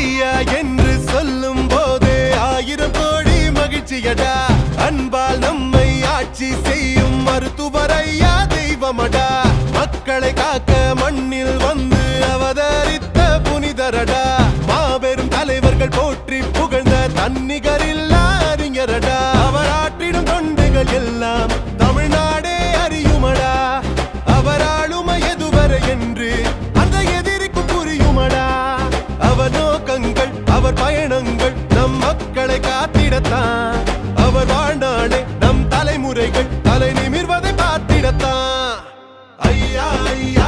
ஐயா என்று சொல்லும் போது ஆயிரம் கோடி மகிழ்ச்சியடா அன்பால் நம்மை ஆட்சி செய்யும் மருத்துவர் ஐயா தெய்வமடா. மக்களை காக்க மண்ணில் வந்து அவதரித்த புனிதரடா. மாபெரும் தலைவர்கள் போற்றி புகழ்ந்த தன்னிகரில் பார்த்திடத்தான் அவர் வாழ்நாளே நம் தலைமுறைகள் தலை நிமிர்வதை பார்த்திடத்தான் ஐயா ஐயா.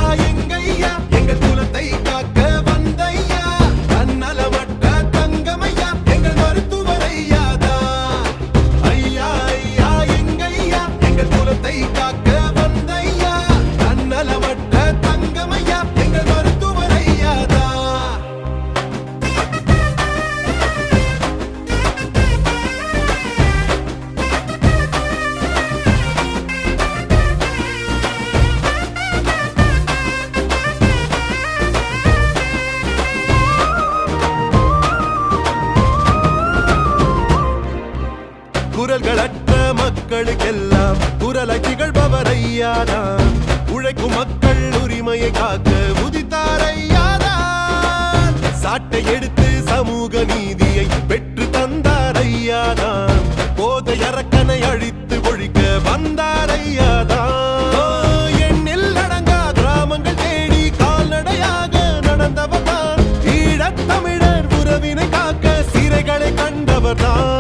மக்களுக்கெல்லாம் குரலை திகழ்பவர் ஐயாதான் உழைக்கும் மக்கள் உரிமையை காக்க உதித்தார் ஐயாதான் சாட்டை எடுத்து சமூக நீதியை பெற்று தந்தார் ஐயாதான் போதை அரக்கனை அழித்து ஒழிக்க வந்தார் ஐயாதான் எண்ணில் நடங்கா கிராமங்கள் தேடி கால்நடையாக நடந்தவர் தான் ஈழத்தமிழர் உறவினை காக்க சிறைகளை கண்டவர் தான்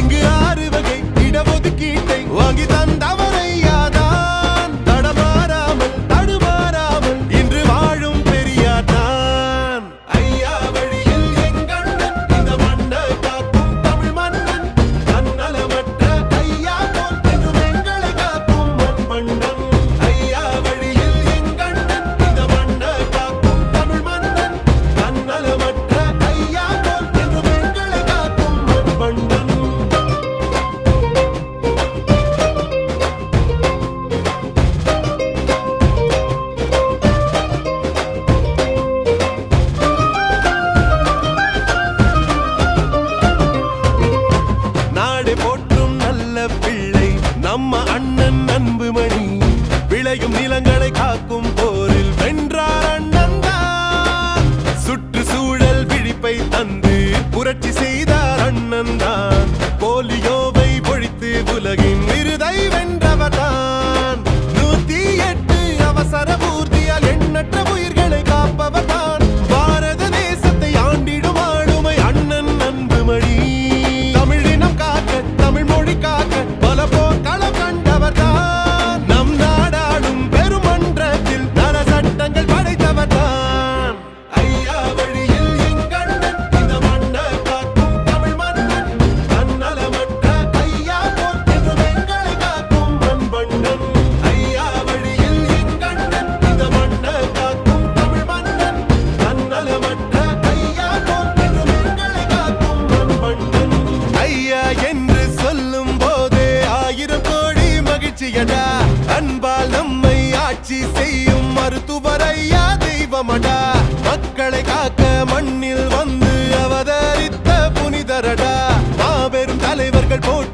இங்கு ஆறு வகை இடஒதுக்கீட்டு போட்டு ஆட்சி செய்யும் மருத்துவர் ஐயா தெய்வமடா? மக்களை காக்க மண்ணில் வந்து அவதரித்த புனிதரடா? மாபெரும் தலைவர்கள் போட்டு